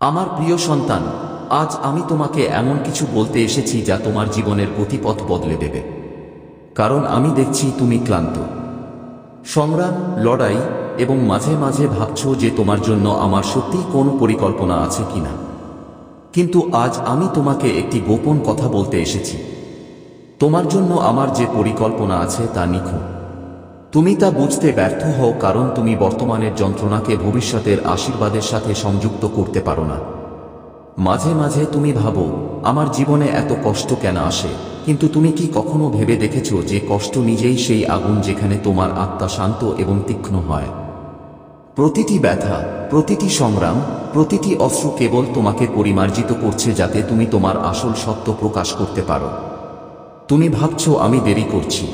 আমার প্রিয় সন্তান, আজ আমি তোমাকে এমন কিছু বলতে এসেছি যা তোমার জীবনের গতিপথ বদলে দেবে। কারণ আমি দেখছি তুমি ক্লান্ত। সংগ্রাম, লড়াই এবং মাঝে মাঝে ভাবছ যে তোমার জন্য আমার সত্যিই কোনো পরিকল্পনা আছে কিনা। কিন্তু আজ আমি তোমাকে একটি গোপন কথা বলতে এসেছি। তোমার জন্য আমার যে পরিকল্পনা আছে তা নিখুঁত। তুমি তা বুঝতে ব্যর্থ হও কারণ তুমি বর্তমানের যন্ত্রণাকে ভবিষ্যতের আশীর্বাদের সাথে সংযুক্ত করতে পারো না। মাঝে মাঝে তুমি ভাবো, আমার জীবনে এত কষ্ট কেন আসে? কিন্তু তুমি কি কখনো ভেবে দেখেছ যে কষ্ট নিজেই সেই আগুন যেখানে তোমার আত্মা শান্ত এবং তীক্ষ্ণ হয়? প্রতিটি ব্যথা, প্রতিটি সংগ্রাম, প্রতিটি অস্ত্র কেবল তোমাকে পরিমার্জিত করছে যাতে তুমি তোমার আসল সত্য প্রকাশ করতে পারো। তুমি ভাবছ, আমি দেরি করছি।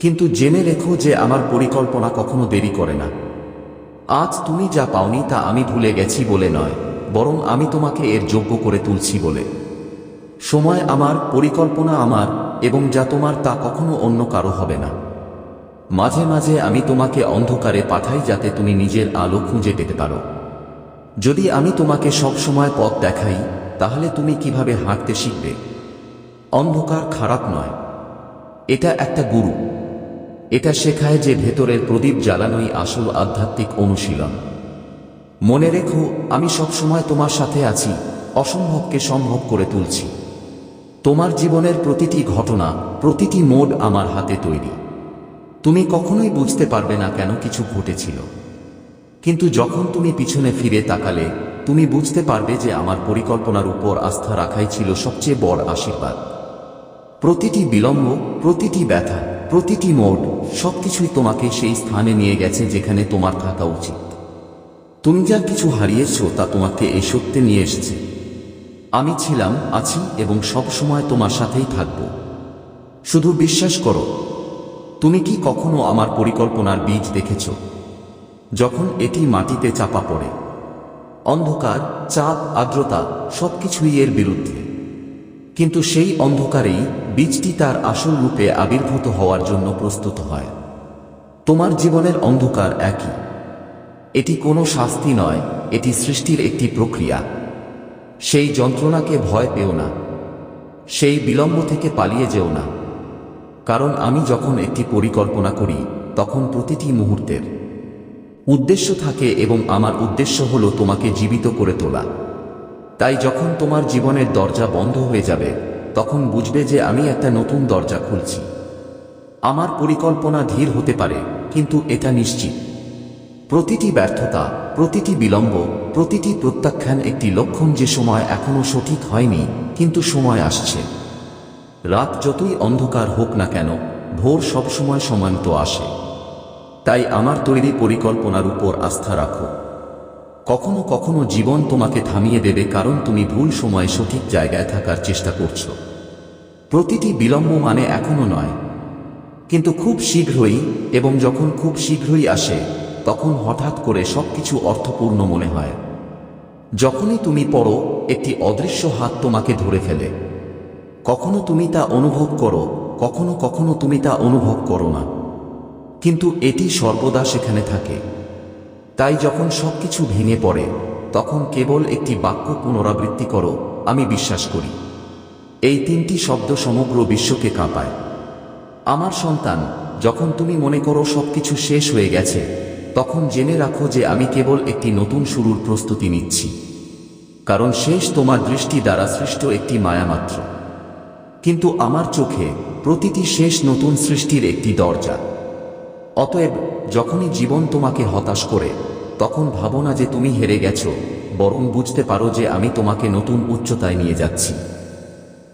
কিন্তু জেনে রেখো যে আমার পরিকল্পনা কখনো দেরি করে না। আজ তুমি যা পাওনি তা আমি ভুলে গেছি বলে নয়, বরং আমি তোমাকে এর যোগ্য করে তুলছি বলে। সময় আমার, পরিকল্পনা আমার, এবং যা তোমার তা কখনো অন্য কারও হবে না। মাঝে মাঝে আমি তোমাকে অন্ধকারে পাঠাই যাতে তুমি নিজের আলো খুঁজে পেতে পারো। যদি আমি তোমাকে সব সময় পথ দেখাই, তাহলে তুমি কীভাবে হাঁটতে শিখবে? অন্ধকার খারাপ নয়। এটা একটা গুরু। এটা শেখায় যে ভেতরের প্রদীপ জ্বালানোই আসল আধ্যাত্মিক অনুশীলন। মনে রেখো, আমি সবসময় তোমার সাথে আছি, অসম্ভবকে সম্ভব করে তুলছি। তোমার জীবনের প্রতিটি ঘটনা, প্রতিটি মোড আমার হাতে তৈরি। তুমি কখনোই বুঝতে পারবে না কেন কিছু ঘটেছিল। কিন্তু যখন তুমি পিছনে ফিরে তাকালে, তুমি বুঝতে পারবে যে আমার পরিকল্পনার উপর আস্থা রাখাই ছিল সবচেয়ে বড় আশীর্বাদ। প্রতিটি বিলম্ব, প্রতিটি ব্যথা প্রতিটি মোড সবকিছুই তোমাকে সেই স্থানে নিয়ে গেছে যেখানে তোমার থাকা উচিত। তুমি যা কিছু হারিয়েছ তা তোমাকে এই সত্যে নিয়ে এসেছে। আমি ছিলাম, আছি এবং সব সময় তোমার সাথেই থাকব। শুধু বিশ্বাস করো, তুমি কি কখনো আমার পরিকল্পনার বীজ দেখেছ? যখন এটি মাটিতে চাপা পড়ে, অন্ধকার চাপ আর্দ্রতা সবকিছুই এর বিরুদ্ধে। কিন্তু সেই অন্ধকারেই বীজটি তার আসল রূপে আবির্ভূত হওয়ার জন্য প্রস্তুত হয়। তোমার জীবনের অন্ধকার একই। এটি কোনো শাস্তি নয়, এটি সৃষ্টির একটি প্রক্রিয়া। সেই যন্ত্রণাকে ভয় পেও না। সেই বিলম্ব থেকে পালিয়ে যেও না। কারণ আমি যখন একটি পরিকল্পনা করি, তখন প্রতিটি মুহূর্তের উদ্দেশ্য থাকে এবং আমার উদ্দেশ্য হল তোমাকে জীবিত করে তোলা। তাই যখন তোমার জীবনের দরজা বন্ধ হয়ে যাবে, তখন বুঝবে যে আমি একটা নতুন দরজা খুলছি। আমার পরিকল্পনা ধীর হতে পারে, কিন্তু এটা নিশ্চিত। প্রতিটি ব্যর্থতা, প্রতিটি বিলম্ব, প্রতিটি প্রত্যাখ্যান একটি লক্ষণ যে সময় এখনও সঠিক হয়নি, কিন্তু সময় আসছে। রাত যতই অন্ধকার হোক না কেন, ভোর সবসময় সমান্ত আসে। তাই আমার তৈরি পরিকল্পনার উপর আস্থা রাখো। কখনো কখনো জীবন তোমাকে থামিয়ে দেবে কারণ তুমি ভুল সময়ে সঠিক জায়গায় থাকার চেষ্টা করছ। প্রতিটি বিলম্ব মানে এখনও নয়। কিন্তু খুব শীঘ্রই এবং যখন খুব শীঘ্রই আসে, তখন হঠাৎ করে সবকিছু অর্থপূর্ণ মনে হয়। যখনই তুমি পড়ো, একটি অদৃশ্য হাত তোমাকে ধরে ফেলে। কখনো তুমি তা অনুভব করো, কখনো কখনো তুমি তা অনুভব করো না। কিন্তু এটি সর্বদা সেখানে থাকে। তাই যখন সবকিছু ভেঙে পড়ে, তখন কেবল একটি বাক্য পুনরাবৃত্তি করো, আমি বিশ্বাস করি। এই তিনটি শব্দ সমগ্র বিশ্বকে কাঁপায়। আমার সন্তান, যখন তুমি মনে করো সবকিছু শেষ হয়ে গেছে, তখন জেনে রাখো যে আমি কেবল একটি নতুন শুরুর প্রস্তুতি নিচ্ছি। কারণ শেষ তোমার দৃষ্টি দ্বারা সৃষ্ট একটি মায়ামাত্র। কিন্তু আমার চোখে প্রতিটি শেষ নতুন সৃষ্টির একটি দরজা। অতএব যখনই জীবন তোমাকে হতাশ করে, তখন ভাবো না যে তুমি হেরে গেছো, বরং বুঝতে পারো যে আমি তোমাকে নতুন উচ্চতায় নিয়ে যাচ্ছি।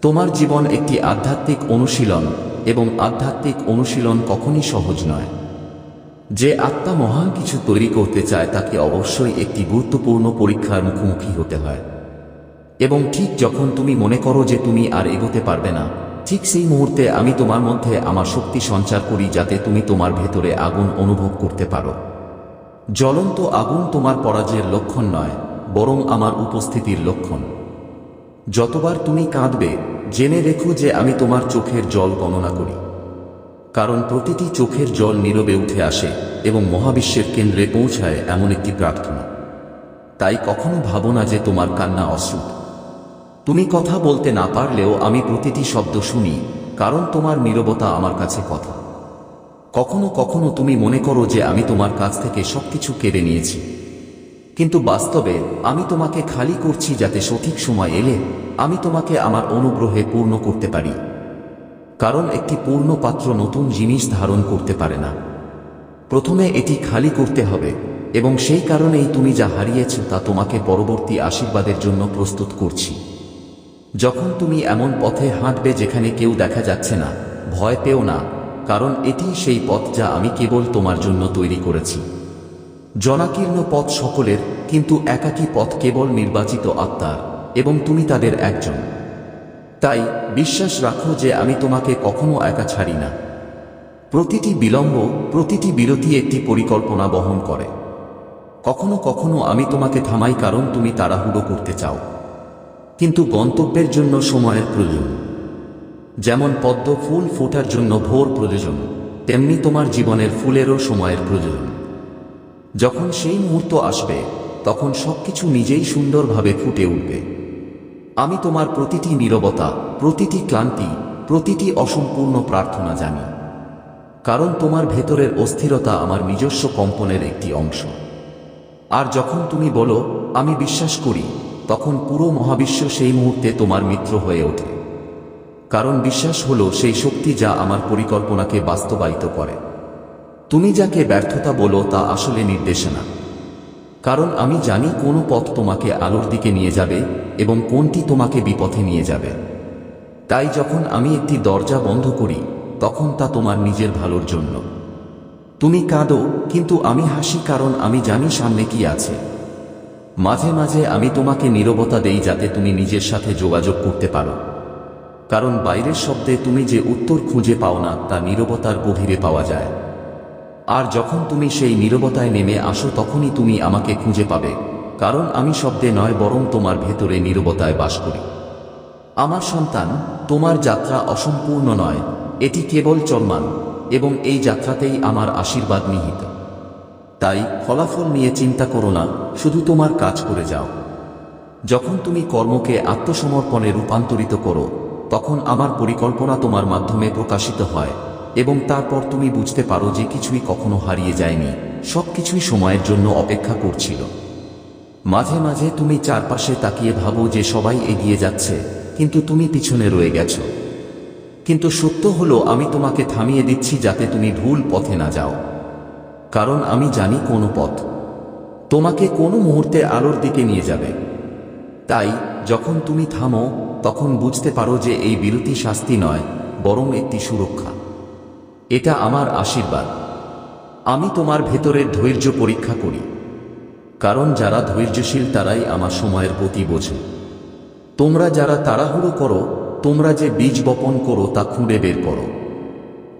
তোমার জীবন একটি আধ্যাত্মিক অনুশীলন, এবং আধ্যাত্মিক অনুশীলন কখনই সহজ নয়। যে আত্মা মহান কিছু তৈরি করতে চায়, তাকে অবশ্যই একটি গুরুত্বপূর্ণ পরীক্ষার মুখোমুখি হতে হয়। এবং ঠিক যখন তুমি মনে করো যে তুমি আর এগোতে পারবে না ঠিক সেই মুহূর্তে আমি তোমার মধ্যে আমার শক্তি সঞ্চার করি যাতে তুমি তোমার ভেতরে আগুন অনুভব করতে পারো। জ্বলন্ত আগুন তোমার পরাজয়ের লক্ষণ নয়, বরং আমার উপস্থিতির লক্ষণ। যতবার তুমি কাঁদবে, জেনে রেখো যে আমি তোমার চোখের জল গণনা করি। কারণ প্রতিটি চোখের জল নীরবে উঠে আসে এবং মহাবিশ্বের কেন্দ্রে পৌঁছায় এমন একটি প্রার্থনা। তাই কখনো ভাবো না যে তোমার কান্না অশ্রুত। তুমি কথা বলতে না পারলেও আমি প্রতিটি শব্দ শুনি, কারণ তোমার নীরবতা আমার কাছে কথা। কখনো কখনো তুমি মনে করো যে আমি তোমার কাছ থেকে সবকিছু কেড়ে নিয়েছি। কিন্তু বাস্তবে আমি তোমাকে খালি করছি যাতে সঠিক সময় এলে আমি তোমাকে আমার অনুগ্রহে পূর্ণ করতে পারি। কারণ একটি পূর্ণ পাত্র নতুন জিনিস ধারণ করতে পারে না। প্রথমে এটি খালি করতে হবে, এবং সেই কারণেই তুমি যা হারিয়েছ তা তোমাকে পরবর্তী আশীর্বাদের জন্য প্রস্তুত করছি। যখন তুমি এমন পথে হাঁটবে যেখানে কেউ দেখা যাচ্ছে না, ভয় পেও না, কারণ এটি সেই পথ যা আমি কেবল তোমার জন্য তৈরি করেছি। জনাকীর্ণ পথ সকলের, কিন্তু একাকী পথ কেবল নির্বাচিত আত্মার, এবং তুমি তাদের একজন। তাই বিশ্বাস রাখো যে আমি তোমাকে কখনো একা ছাড়ি না। প্রতিটি বিলম্ব, প্রতিটি বিরতি একটি পরিকল্পনা বহন করে। কখনো কখনো আমি তোমাকে থামাই কারণ তুমি তাড়াহুড়ো করতে চাও। কিন্তু গন্তব্যের জন্য সময়ের প্রয়োজন। যেমন পদ্ম ফুল ফোটার জন্য ভোর প্রয়োজন, তেমনি তোমার জীবনের ফুলেরও সময়ের প্রয়োজন। যখন সেই মুহূর্ত আসবে, তখন সবকিছু নিজেই সুন্দরভাবে ফুটে উঠবে। আমি তোমার প্রতিটি নীরবতা, প্রতিটি ক্লান্তি, প্রতিটি অসম্পূর্ণ প্রার্থনা জানি। কারণ তোমার ভেতরের অস্থিরতা আমার নিজস্ব কম্পনের একটি অংশ। আর যখন তুমি বলো, আমি বিশ্বাস করি তখন পুরো মহাবিশ্ব সেই মুহূর্তে তোমার মিত্র হয়ে ওঠে। কারণ বিশ্বাস হলো সেই শক্তি যা আমার পরিকল্পনাকে বাস্তবায়িত করে। তুমি যাকে ব্যর্থতা বলো তা আসলে নির্দেশনা। কারণ আমি জানি কোন পথ তোমাকে আলোর দিকে নিয়ে যাবে এবং কোনটি তোমাকে বিপথে নিয়ে যাবে। তাই যখন আমি একটি দরজা বন্ধ করি, তখন তা তোমার নিজের ভালোর জন্য। তুমি কাঁদো, কিন্তু আমি হাসি কারণ আমি জানি সামনে কি আছে। মাঝে মাঝে আমি তোমাকে নীরবতা দেই যাতে তুমি নিজের সাথে যোগাযোগ করতে পারো। কারণ বাইরের শব্দে তুমি যে উত্তর খুঁজে পাও না, তা নীরবতার গভীরে পাওয়া যায়। আর যখন তুমি সেই নীরবতায় নেমে আসো, তখনই তুমি আমাকে খুঁজে পাবে। কারণ আমি শব্দে নয়, বরং তোমার ভেতরে নীরবতায় বাস করি। আমার সন্তান, তোমার যাত্রা অসম্পূর্ণ নয়। এটি কেবল চলমান, এবং এই যাত্রাতেই আমার আশীর্বাদ নিহিত। তাই ফলাফল নিয়ে চিন্তা করো না, শুধু তোমার কাজ করে যাও। যখন তুমি কর্মকে আত্মসমর্পণে রূপান্তরিত করো, তখন আমার পরিকল্পনা তোমার মাধ্যমে প্রকাশিত হয় এবং তারপর তুমি বুঝতে পারো যে কিছুই কখনো হারিয়ে যায়নি সব কিছুই সময়ের জন্য অপেক্ষা করছিল। মাঝে মাঝে তুমি চারপাশে তাকিয়ে ভাবো যে সবাই এগিয়ে যাচ্ছে, কিন্তু তুমি পিছনে রয়ে গেছো। কিন্তু সত্য হলো আমি তোমাকে থামিয়ে দিচ্ছি যাতে তুমি ভুল পথে না যাও। কারণ আমি জানি কোন পথ। তোমাকে কোনো মুহূর্তে আলোর দিকে নিয়ে যাবে। তাই, যখন তুমি থামো, তখন বুঝতে পারো যে এই বিরতি শাস্তি নয়, বরং একটি সুরক্ষা। এটা আমার আশীর্বাদ। আমি তোমার ভেতরের ধৈর্য পরীক্ষা করি। কারণ যারা ধৈর্যশীল তারাই আমার সময়ের গতি বোঝে। তোমরা যারা তাড়াহুড়ো করো, তোমরা যে বীজ বপন করো তা খুঁড়ে বের করো।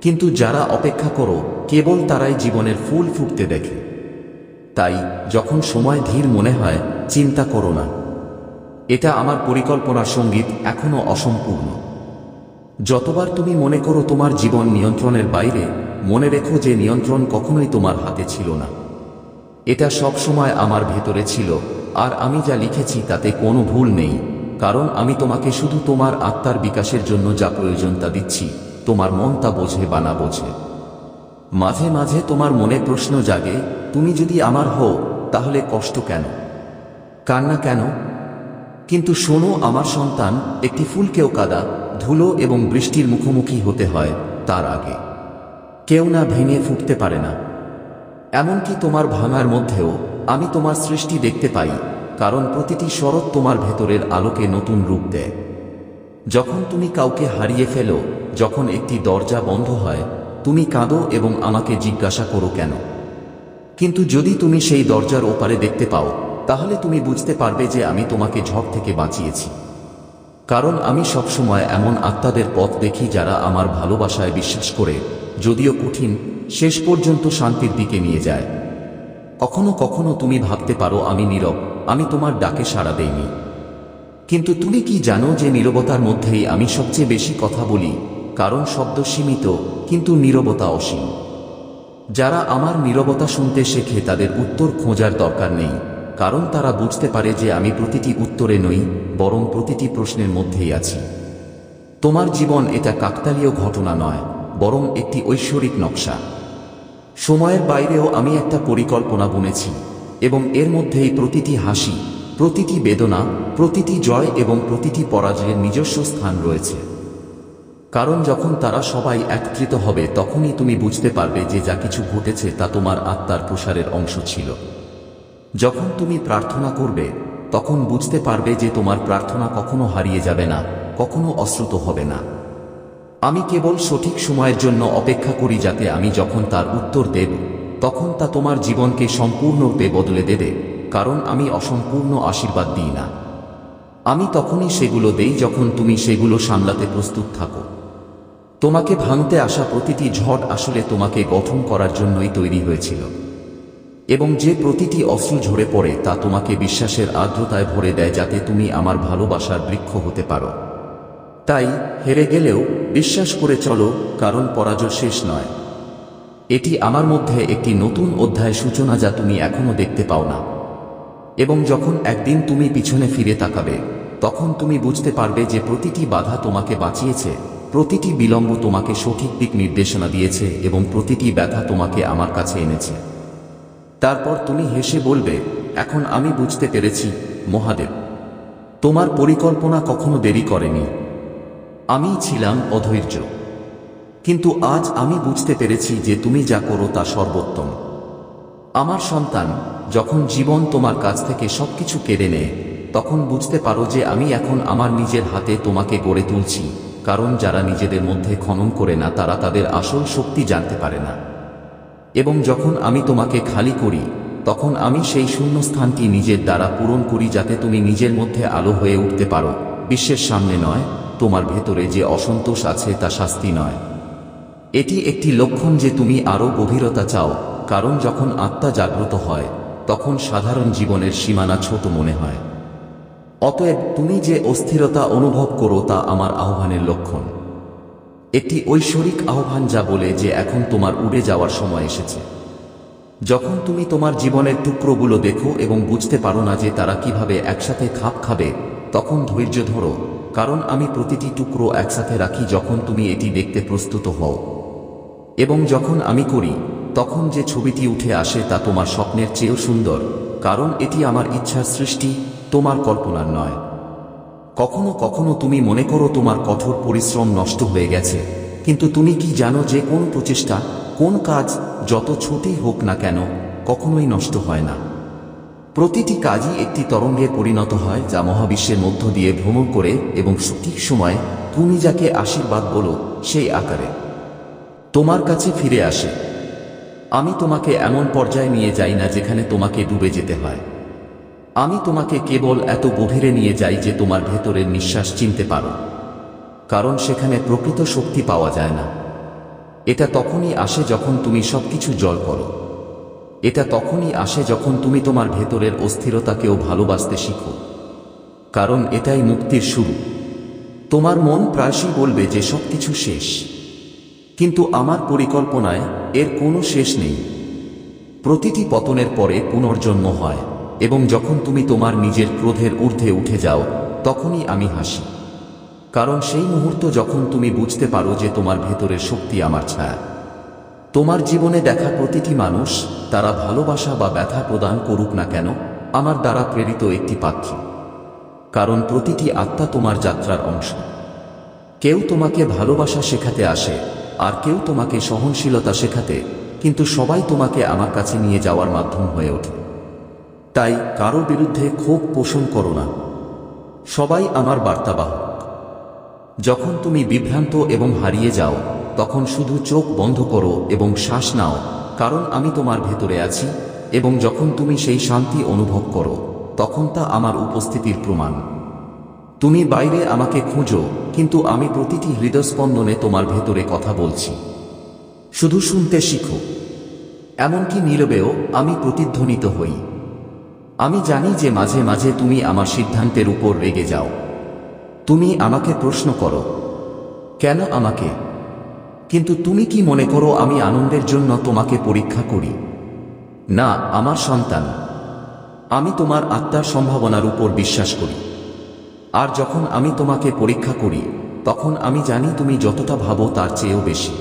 কিন্তু যারা অপেক্ষা করো, কেবল তারাই জীবনের ফুল ফুটতে দেখে। তাই, যখন সময় ধীর মনে হয়, চিন্তা করো না। এটা আমার পরিকল্পনার সংগীত এখনও অসম্পূর্ণ। যতবার তুমি মনে করো তোমার জীবন নিয়ন্ত্রণের বাইরে, মনে রেখো যে নিয়ন্ত্রণ কখনোই তোমার হাতে ছিল না। এটা সব সময় আমার ভেতরে ছিল, আর আমি যা লিখেছি তাতে কোনো ভুল নেই, কারণ আমি তোমাকে শুধু তোমার আত্মার বিকাশের জন্য যা প্রয়োজন তা দিচ্ছি। তোমার মন তা বোঝে বা না বোঝে। মাঝে মাঝে তোমার মনে প্রশ্ন জাগে, তুমি যদি আমার হও, তাহলে কষ্ট কেন? কান্না কেন? কিন্তু শোনো, আমার সন্তান, একটি ফুলকেও কাদা, ধুলো এবং বৃষ্টির মুখোমুখি হতে হয় তার আগে। কেউ না ভেঙে ফুটতে পারে না। এমনকি তোমার ভাঙার মধ্যেও আমি তোমার সৃষ্টি দেখতে পাই, কারণ প্রতিটি শরৎ তোমার ভেতরের আলোকে নতুন রূপ দেয়। যখন তুমি কাউকে হারিয়ে ফেলো যখন একটি দরজা বন্ধ হয়, তুমি কাঁদো এবং আমাকে জিজ্ঞাসা করো কেন? কিন্তু যদি তুমি সেই দরজার ওপারে দেখতে পাও, তাহলে তুমি বুঝতে পারবে যে আমি তোমাকে ঝড় থেকে বাঁচিয়েছি। কারণ আমি সবসময় এমন আত্মাদের পথ দেখি যারা আমার ভালোবাসায় বিশ্বাস করে, যদিও কঠিন, শেষ পর্যন্ত শান্তির দিকে নিয়ে যায়। কখনো কখনো তুমি ভাবতে পারো আমি নীরব, আমি তোমার ডাকে সাড়া দেইনি। কিন্তু তুমি কি জানো যে নীরবতার মধ্যেই আমি সবচেয়ে বেশি কথা বলি? কারণ শব্দ সীমিত, কিন্তু নীরবতা অসীম। যারা আমার নীরবতা শুনতে শেখে তাদের উত্তর খোঁজার দরকার নেই, কারণ তারা বুঝতে পারে যে আমি প্রতিটি উত্তরে নই, বরং প্রতিটি প্রশ্নের মধ্যেই আছি। তোমার জীবন এটা কাকতালীয় ঘটনা নয়, বরং একটি ঐশ্বরিক নকশা। সময়ের বাইরেও আমি একটা পরিকল্পনা বুনেছি, এবং এর মধ্যেই প্রতিটি হাসি, প্রতিটি বেদনা, প্রতিটি জয় এবং প্রতিটি পরাজয়ের নিজস্ব স্থান রয়েছে। কারণ যখন তারা সবাই একত্রিত হবে, তখনই তুমি বুঝতে পারবে যে যা কিছু ঘটেছে তা তোমার আত্মার প্রসারের অংশ ছিল। যখন তুমি প্রার্থনা করবে, তখন বুঝতে পারবে যে তোমার প্রার্থনা কখনো হারিয়ে যাবে না, কখনো অশ্রুত হবে না। আমি কেবল সঠিক সময়ের জন্য অপেক্ষা করি যাতে আমি যখন তার উত্তর দেব, তখন তা তোমার জীবনকে সম্পূর্ণরূপে বদলে দেবে, কারণ আমি অসম্পূর্ণ আশীর্বাদ দিই না। আমি তখনই সেগুলো দেই যখন তুমি সেগুলো সামলাতে প্রস্তুত থাকো। তোমাকে ভাঙতে আসা প্রতিটি ঝড় আসলে তোমাকে গঠন করার জন্যই তৈরি হয়েছিল। এবং যে প্রতিটি অস্ত্র ঝরে পড়ে তা তোমাকে বিশ্বাসের আর্দ্রতায় ভরে দেয় যাতে তুমি আমার ভালোবাসার বৃক্ষ হতে পারো। তাই হেরে গেলেও বিশ্বাস করে চলো, কারণ পরাজয় শেষ নয়। এটি আমার মধ্যে একটি নতুন অধ্যায় সূচনা যা তুমি এখনও দেখতে পাও না। এবং যখন একদিন তুমি পিছনে ফিরে তাকাবে, তখন তুমি বুঝতে পারবে যে প্রতিটি বাধা তোমাকে বাঁচিয়েছে। প্রতিটি বিলম্ব তোমাকে সঠিক দিক নির্দেশনা দিয়েছে এবং প্রতিটি ব্যথা তোমাকে আমার কাছে এনেছে। তারপর তুমি হেসে বলবে, এখন আমি বুঝতে পেরেছি, মহাদেব, তোমার পরিকল্পনা কখনো দেরি করেনি। আমি ছিলাম অধৈর্য, কিন্তু আজ আমি বুঝতে পেরেছি যে তুমি যা করো তা সর্বোত্তম। আমার সন্তান, যখন জীবন তোমার কাছ থেকে সবকিছু কেড়ে নেয়, তখন বুঝতে পারো যে আমি এখন আমার নিজের হাতে তোমাকে গড়ে তুলছি। কারণ যারা নিজেদের মধ্যে খনন করে না, তারা তাদের আসল শক্তি জানতে পারে না। এবং যখন আমি তোমাকে খালি করি, তখন আমি সেই শূন্যস্থানটি নিজের দ্বারা পূরণ করি যাতে তুমি নিজের মধ্যে আলো হয়ে উঠতে পারো। বিশ্বের সামনে নয়, তোমার ভেতরে যে অসন্তোষ আছে তা শাস্তি নয়। এটি একটি লক্ষণ যে তুমি আরও গভীরতা চাও, কারণ যখন আত্মা জাগ্রত হয়, তখন সাধারণ জীবনের সীমানা ছোট মনে হয়। অতএব তুমি যে অস্থিরতা অনুভব করো তা আমার আহ্বানের লক্ষণ। একটি ঐশ্বরিক আহ্বান যা বলে যে এখন তোমার উড়ে যাওয়ার সময় এসেছে। যখন তুমি তোমার জীবনের টুকরোগুলো দেখো এবং বুঝতে পারো না যে তারা কীভাবে একসাথে খাপ খাবে, তখন ধৈর্য ধরো, কারণ আমি প্রতিটি টুকরো একসাথে রাখি যখন তুমি এটি দেখতে প্রস্তুত হও। এবং যখন আমি করি, তখন যে ছবিটি উঠে আসে তা তোমার স্বপ্নের চেয়েও সুন্দর, কারণ এটি আমার ইচ্ছার সৃষ্টি তোমার কল্পনার নয়। কখনো কখনো তুমি মনে করো তোমার কঠোর পরিশ্রম নষ্ট হয়ে গেছে, কিন্তু তুমি কি জানো যে কোন প্রচেষ্টা, কোন কাজ যত ছোটই হোক না কেন কখনোই নষ্ট হয় না। প্রতিটি কাজই একটি তরঙ্গে পরিণত হয় যা মহাবিশ্বের মধ্য দিয়ে ভ্রমণ করে এবং সঠিক সময় তুমি যাকে আশীর্বাদ বলো সেই আকারে তোমার কাছে ফিরে আসে। আমি তোমাকে এমন পর্যায়ে নিয়ে যাই না যেখানে তোমাকে ডুবে যেতে হয়। আমি তোমাকে কেবল এত গভীরে নিয়ে যাই যে তোমার ভেতরের নিঃশ্বাস চিনতে পারো। কারণ সেখানে প্রকৃত শক্তি পাওয়া যায় না। এটা তখনই আসে যখন তুমি সবকিছু জল করো। এটা তখনই আসে যখন তুমি তোমার ভেতরের অস্থিরতাকেও ভালোবাসতে শিখো। কারণ এটাই মুক্তির শুরু। তোমার মন প্রায়শই বলবে যে সবকিছু শেষ। কিন্তু আমার পরিকল্পনায় এর কোনো শেষ নেই। প্রতিটি পতনের পরে পুনর্জন্ম হয়। এবং যখন তুমি তোমার নিজের ক্রোধের ঊর্ধ্বে উঠে যাও, তখনই আমি হাসি। কারণ সেই মুহূর্ত যখন তুমি বুঝতে পারো যে তোমার ভেতরের শক্তি আমার ছায়া। তোমার জীবনে দেখা প্রতিটি মানুষ, তারা ভালোবাসা বা ব্যথা প্রদান করুক না কেন, আমার দ্বারা প্রেরিত একটি পাত্র। কারণ প্রতিটি আত্মা তোমার যাত্রার অংশ। কেউ তোমাকে ভালোবাসা শেখাতে আসে, আর কেউ তোমাকে সহনশীলতা শেখাতে, কিন্তু সবাই তোমাকে আমার কাছে নিয়ে যাওয়ার মাধ্যম হয়ে ওঠে। তাই কারও বিরুদ্ধে ক্ষোভ পোষণ করো না। সবাই আমার বার্তাবাহক। যখন তুমি বিভ্রান্ত এবং হারিয়ে যাও, তখন শুধু চোখ বন্ধ করো এবং শ্বাস নাও, কারণ আমি তোমার ভেতরে আছি এবং যখন তুমি সেই শান্তি অনুভব করো, তখন তা আমার উপস্থিতির প্রমাণ। তুমি বাইরে আমাকে খুঁজো, কিন্তু আমি প্রতিটি হৃদস্পন্দনে তোমার ভেতরে কথা বলছি। শুধু শুনতে শিখো। এমনকি নীরবেও আমি প্রতিধ্বনিত হই। আমি জানি যে মাঝে মাঝে তুমি আমার সিদ্ধান্তের উপর রেগে যাও। তুমি আমাকে প্রশ্ন করো, কেন আমাকে? কিন্তু তুমি কি মনে করো আমি আনন্দের জন্য তোমাকে পরীক্ষা করি? না, আমার সন্তান। আমি তোমার আত্মার সম্ভাবনার উপর বিশ্বাস করি। আর যখন আমি তোমাকে পরীক্ষা করি, তখন আমি জানি তুমি যতটা ভাবো তার চেয়েও বেশি।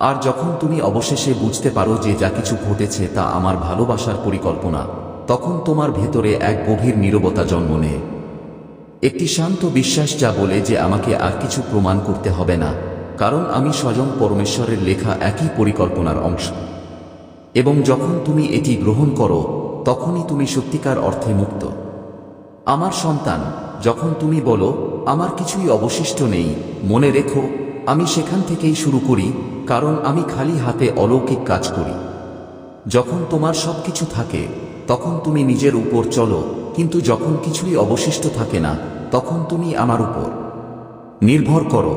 আর যখন তুমি অবশেষে বুঝতে পারো যে যা কিছু ঘটেছে তা আমার ভালোবাসার পরিকল্পনা তখন তোমার ভেতরে এক গভীর নীরবতা জন্ম নেয়। একটি শান্ত বিশ্বাস যা বলে যে আমাকে আর কিছু প্রমাণ করতে হবে না, কারণ আমি স্বয়ং পরমেশ্বরের লেখা একই পরিকল্পনার অংশ। এবং যখন তুমি এটি গ্রহণ করো, তখনই তুমি সত্যিকার অর্থে মুক্ত। আমার সন্তান, যখন তুমি বলো, আমার কিছুই অবশিষ্ট নেই, মনে রেখো, আমি সেখান থেকেই শুরু করি, কারণ আমি খালি হাতে অলৌকিক কাজ করি। যখন তোমার সব কিছু থাকে তখন তুমি নিজের উপর চলো, কিন্তু যখন কিছুই অবশিষ্ট থাকে না, তখন তুমি আমার উপর নির্ভর করো।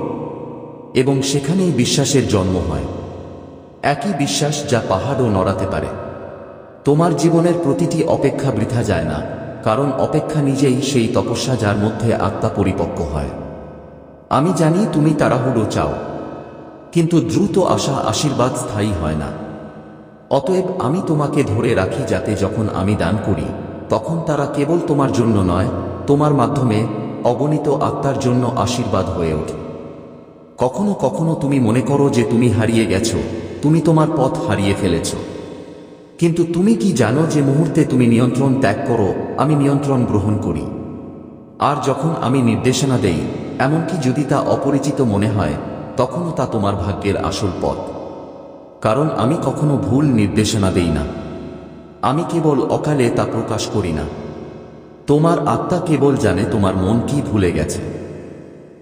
এবং সেখানেই বিশ্বাসের জন্ম হয়। একই বিশ্বাস যা পাহাড়ও নড়াতে পারে। তোমার জীবনের প্রতিটি অপেক্ষা বৃথা যায় না, কারণ অপেক্ষা নিজেই সেই তপস্যা যার মধ্যে আত্মা পরিপক্ক হয়। আমি জানি তুমি তাড়াহুড়ো চাও, কিন্তু দ্রুত আসা আশীর্বাদ স্থায়ী হয় না। অতএব আমি তোমাকে ধরে রাখি যাতে যখন আমি দান করি, তখন তারা কেবল তোমার জন্য নয়, তোমার মাধ্যমে অগণিত আত্মার জন্য আশীর্বাদ হয়ে ওঠে। কখনো কখনো তুমি মনে করো যে তুমি হারিয়ে গেছো, তুমি তোমার পথ হারিয়ে ফেলেছ। কিন্তু তুমি কি জানো যে মুহূর্তে তুমি নিয়ন্ত্রণ ত্যাগ করো, আমি নিয়ন্ত্রণ গ্রহণ করি। আর যখন আমি নির্দেশনা দেই, এমনকি যদি তা অপরিচিত মনে হয়, তখনও তা তোমার ভাগ্যের আসল পথ। কারণ আমি কখনো ভুল নির্দেশনা দেই না। আমি কেবল অকালে তা প্রকাশ করি না। তোমার আত্মা কেবল জানে তোমার মন কি ভুলে গেছে।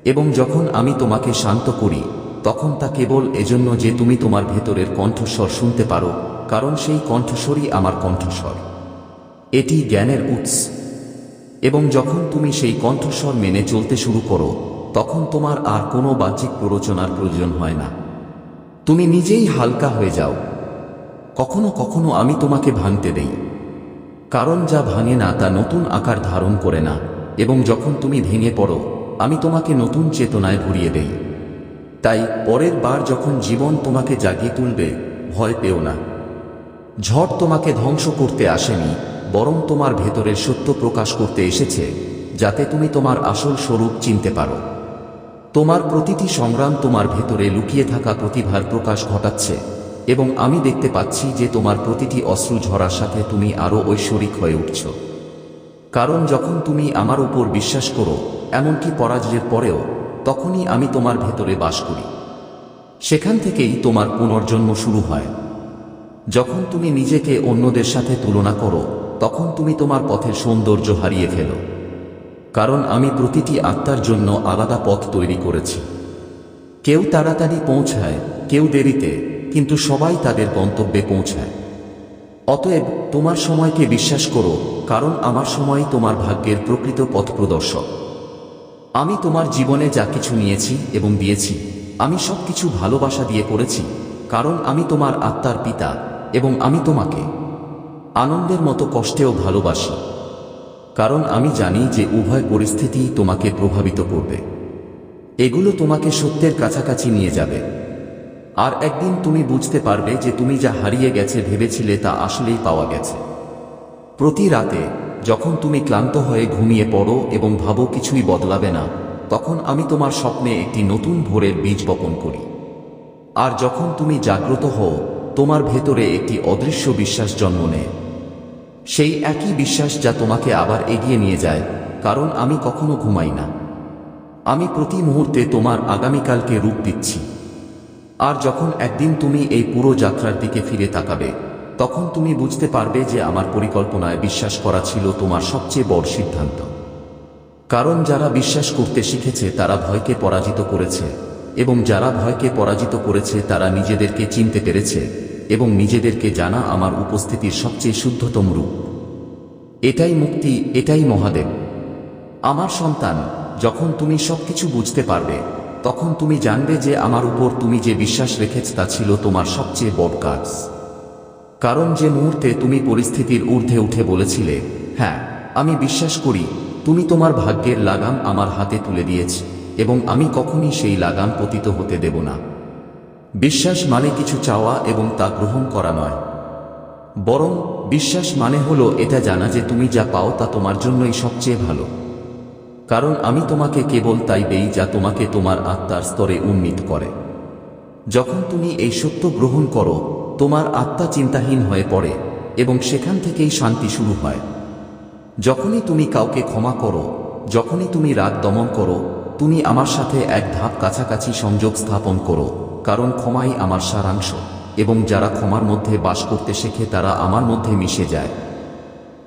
এবং যখন আমি তোমাকে শান্ত করি, তখন তা কেবল এজন্য যে তুমি তোমার ভেতরের কণ্ঠস্বর শুনতে পারো, কারণ সেই কণ্ঠস্বরই আমার কণ্ঠস্বর। এটি জ্ঞানের উৎস। এবং যখন তুমি সেই কণ্ঠস্বর মেনে চলতে শুরু করো, তখন তোমার আর কোনো বাহ্যিক প্ররোচনার প্রয়োজন হয় না। তুমি নিজেই হালকা হয়ে যাও। কখনো কখনো আমি তোমাকে ভাঙতে দেই। কারণ যা ভাঙে না, তা নতুন আকার ধারণ করে না, এবং যখন তুমি ভেঙে পড়ো, আমি তোমাকে নতুন চেতনায় ভরিয়ে দেই। তাই পরের বার যখন জীবন তোমাকে জাগিয়ে তুলবে, ভয় পেও না। ঝড় তোমাকে ধ্বংস করতে আসেনি, বরং তোমার ভেতরের সত্য প্রকাশ করতে এসেছে, যাতে তুমি তোমার আসল স্বরূপ চিনতে পারো। তোমার প্রতিটি সংগ্রাম তোমার ভেতরে লুকিয়ে থাকা প্রতিভার প্রকাশ ঘটাচ্ছে, এবং আমি দেখতে পাচ্ছি যে তোমার প্রতিটি অশ্রু ঝরার সাথে তুমি আরও ঐশ্বরিক হয়ে উঠছ। কারণ যখন তুমি আমার উপর বিশ্বাস করো, এমনকি পরাজয়ের পরেও, তখনই আমি তোমার ভেতরে বাস করি। সেখান থেকেই তোমার পুনর্জন্ম শুরু হয়। যখন তুমি নিজেকে অন্যদের সাথে তুলনা করো, তখন তুমি তোমার পথের সৌন্দর্য হারিয়ে ফেলো। কারণ আমি প্রতিটি আত্মার জন্য আলাদা পথ তৈরি করেছি। কেউ তাড়াতাড়ি পৌঁছায়, কেউ দেরিতে, কিন্তু সবাই তাদের গন্তব্যে পৌঁছায়। অতএব তোমার সময়কে বিশ্বাস করো, কারণ আমার সময় তোমার ভাগ্যের প্রকৃত পথ প্রদর্শক। আমি তোমার জীবনে যা কিছু নিয়েছি এবং দিয়েছি, আমি সব কিছু ভালোবাসা দিয়ে করেছি, কারণ আমি তোমার আত্মার পিতা এবং আমি তোমাকে। আনন্দের মতো কষ্টেও ভালোবাসি। কারণ আমি জানি যে উভয় পরিস্থিতিই তোমাকে প্রভাবিত করবে। এগুলো তোমাকে সত্যের কাছাকাছি নিয়ে যাবে। আর একদিন তুমি বুঝতে পারবে যে তুমি যা হারিয়ে গেছে ভেবেছিলে তা আসলেই পাওয়া গেছে। প্রতি রাতে, যখন তুমি ক্লান্ত হয়ে ঘুমিয়ে পড়ো এবং ভাবো কিছুই বদলাবে না, তখন আমি তোমার স্বপ্নে একটি নতুন ভোরের বীজ বপন করি। আর যখন তুমি জাগ্রত হও, তোমার ভেতরে একটি অদৃশ্য বিশ্বাস জন্ম নেয়। সেই একই বিশ্বাস যা তোমাকে আবার এগিয়ে নিয়ে যায়, কারণ আমি কখনো ঘুমাই না। আমি প্রতি মুহূর্তে তোমার আগামীকালকে রূপ দিচ্ছি। আর যখন একদিন তুমি এই পুরো যাত্রার দিকে ফিরে তাকাবে, তখন তুমি বুঝতে পারবে যে আমার পরিকল্পনায় বিশ্বাস করা ছিল তোমার সবচেয়ে বড় সিদ্ধান্ত। কারণ যারা বিশ্বাস করতে শিখেছে, তারা ভয়কে পরাজিত করেছে, এবং যারা ভয়কে পরাজিত করেছে, তারা নিজেদেরকে চিনতে পেরেছে এবং নিজেদেরকে জানা আমার উপস্থিতির সবচেয়ে শুদ্ধতম রূপ। এটাই মুক্তি, এটাই মহাদেব। আমার সন্তান, যখন তুমি সবকিছু বুঝতে পারবে, তখন তুমি জানবে যে আমার উপর তুমি যে বিশ্বাস রেখেছ তা ছিল তোমার সবচেয়ে বড় কাজ। কারণ যে মুহূর্তে তুমি পরিস্থিতির ঊর্ধ্বে উঠে বলেছিলে হ্যাঁ আমি বিশ্বাস করি, তুমি তোমার ভাগ্যের লাগাম আমার হাতে তুলে দিয়েছ, এবং আমি কখনই সেই লাগাম পতিত হতে দেব না। বিশ্বাস মানে কিছু চাওয়া এবং তা গ্রহণ করা নয়। বরং বিশ্বাস মানে হলো এটা জানা যে তুমি যা পাও তা তোমার জন্যই সবচেয়ে ভালো। কারণ আমি তোমাকে কেবল তাই দেই যা তোমাকে তোমার আত্মার স্তরে উন্নীত করে। যখন তুমি এই সত্য গ্রহণ করো, তোমার আত্মা চিন্তাহীন হয়ে পড়ে এবং সেখান থেকেই শান্তি শুরু হয়। যখনই তুমি কাউকে ক্ষমা করো, যখনই তুমি রাগ দমন করো, তুমি আমার সাথে এক ধাপ কাছাকাছি সংযোগ স্থাপন করো। কারণ ক্ষমাই আমার সারাংশ, এবং যারা ক্ষমার মধ্যে বাস করতে শেখে তারা আমার মধ্যে মিশে যায়।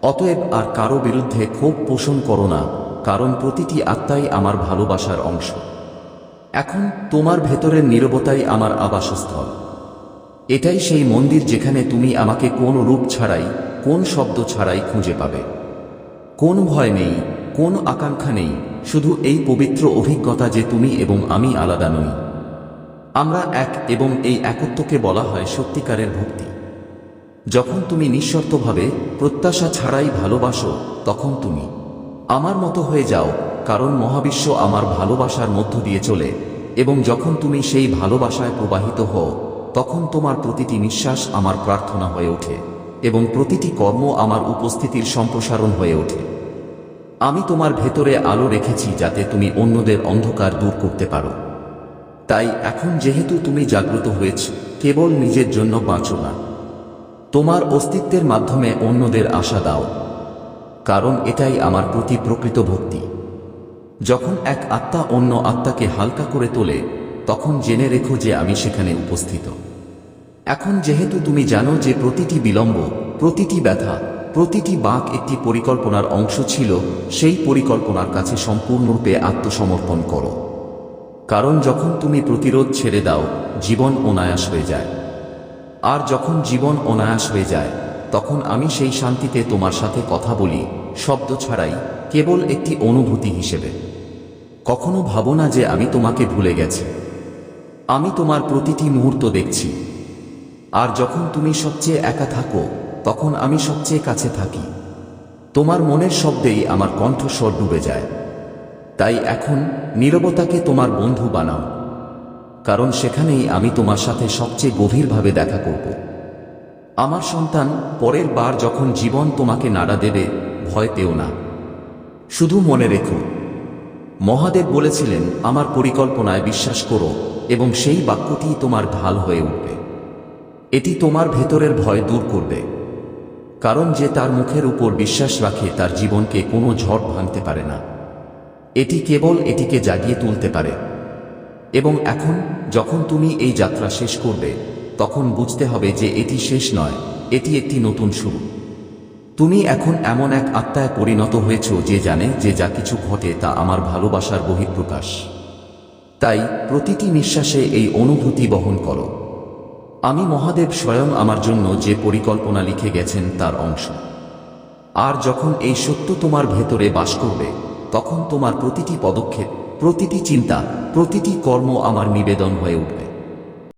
অতএব আর কারও বিরুদ্ধে ক্ষোভ পোষণ করো না, কারণ প্রতিটি আত্মাই আমার ভালোবাসার অংশ। এখন তোমার ভেতরের নীরবতাই আমার আবাসস্থল। এটাই সেই মন্দির যেখানে তুমি আমাকে কোন রূপ ছাড়াই, কোন শব্দ ছাড়াই খুঁজে পাবে। কোন ভয় নেই, কোন আকাঙ্ক্ষা নেই, শুধু এই পবিত্র অভিজ্ঞতা যে তুমি এবং আমি আলাদা নই। আমরা এক এবং এই একত্বকে বলা হয় সত্যিকারের ভক্তি। যখন তুমি নিঃশর্তভাবে প্রত্যাশা ছাড়াই ভালোবাসো, তখন তুমি, আমার মতো হয়ে যাও, কারণ মহাবিশ্ব আমার ভালোবাসার মধ্য দিয়ে চলে, এবং যখন তুমি সেই ভালোবাসায় প্রবাহিত হও, তখন তোমার প্রতিটি নিঃশ্বাস আমার প্রার্থনা হয়ে ওঠে, এবং প্রতিটি কর্ম আমার উপস্থিতির সম্প্রসারণ হয়ে ওঠে। আমি তোমার ভেতরে আলো রেখেছি যাতে তুমি অন্যদের অন্ধকার দূর করতে পারো। তাই এখন যেহেতু তুমি জাগ্রত হয়েছ, কেবল নিজের জন্য বাঁচো না। তোমার অস্তিত্বের মাধ্যমে অন্যদের আশা দাও। কারণ এটাই আমার প্রতি প্রকৃত ভক্তি। যখন এক আত্মা অন্য আত্মাকে হালকা করে তোলে, তখন জেনে রেখো যে আমি সেখানে উপস্থিত। এখন যেহেতু তুমি জানো যে প্রতিটি বিলম্ব, প্রতিটি ব্যথা, প্রতিটি বাঁক একটি পরিকল্পনার অংশ ছিল, সেই পরিকল্পনার কাছে সম্পূর্ণরূপে আত্মসমর্পণ করো। কারণ যখন তুমি প্রতিরোধ ছেড়ে দাও, জীবন অনায়াস হয়ে যায়। আর যখন জীবন অনায়াস হয়ে যায়, তখন আমি সেই শান্তিতে তোমার সাথে কথা বলি, শব্দ ছাড়াই, কেবল একটি অনুভূতি হিসেবে। কখনো ভাবো না যে আমি তোমাকে ভুলে গেছি। আমি তোমার প্রতিটি মুহূর্ত দেখছি। আর যখন তুমি সবচেয়ে একা থাকো, তখন আমি সবচেয়ে কাছে থাকি। তোমার মনের শব্দেই আমার কণ্ঠস্বর ডুবে যায়। তাই এখন নীরবতাকে তোমার বন্ধু বানাও, কারণ সেখানেই আমি তোমার সাথে সবচেয়ে গভীরভাবে দেখা করব। আমার সন্তান পরের বার যখন জীবন তোমাকে নাড়া দেবে, ভয় পেও না। শুধু মনে রেখো, মহাদেব বলেছিলেন, আমার পরিকল্পনায় বিশ্বাস করো এবং সেই বাক্যটি তোমার ঢাল হয়ে উঠবে। এটি তোমার ভেতরের ভয় দূর করবে, কারণ যে তার মুখের উপর বিশ্বাস রাখে তার জীবনকে কোনো ঝড় ভাঙতে পারে না। এটি কেবল এটিকে জাগিয়ে তুলতে পারে। এবং এখন, যখন তুমি এই যাত্রা শেষ করবে, তখন বুঝতে হবে যে এটি শেষ নয়, এটি একটি নতুন শুরু। তুমি এখন এমন এক আত্মায় পরিণত হয়েছ যে জানে যে যা কিছু ঘটে তা আমার ভালোবাসার বহিঃপ্রকাশ। তাই, প্রতিটি নিঃশ্বাসে এই অনুভূতি বহন করো। আমি মহাদেব স্বয়ং আমার জন্য যে পরিকল্পনা লিখে গেছেন তার অংশ। আর যখন এই সত্য তোমার ভেতরে বাস করবে তখন তোমার প্রতিটি পদক্ষেপ প্রতিটি চিন্তা প্রতিটি কর্ম আমার নিবেদন হয়ে উঠবে।